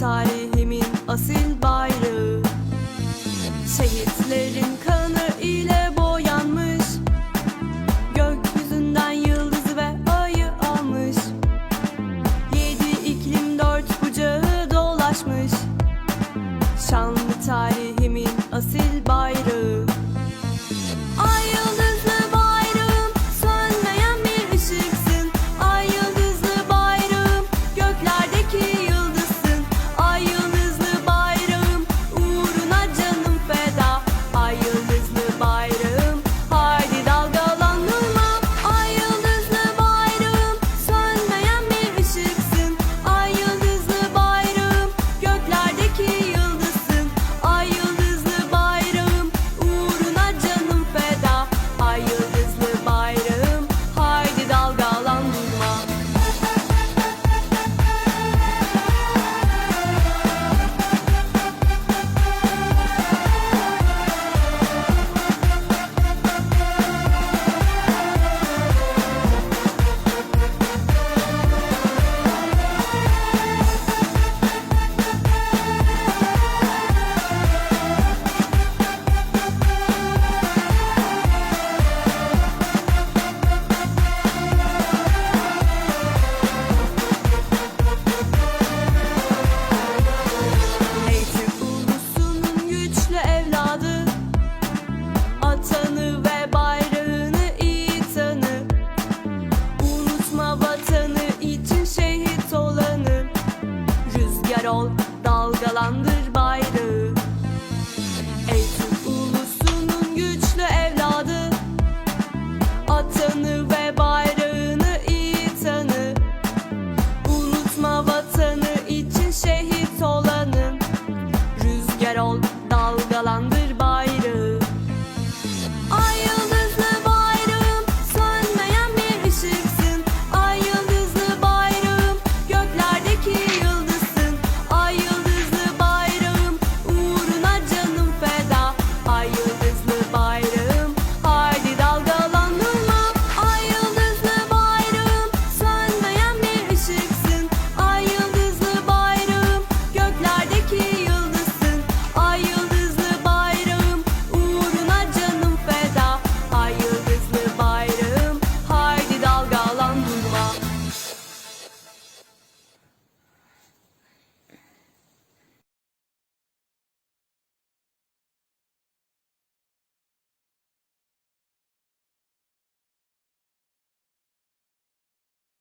tarihimin asil bayrağı. Şehitlerin you.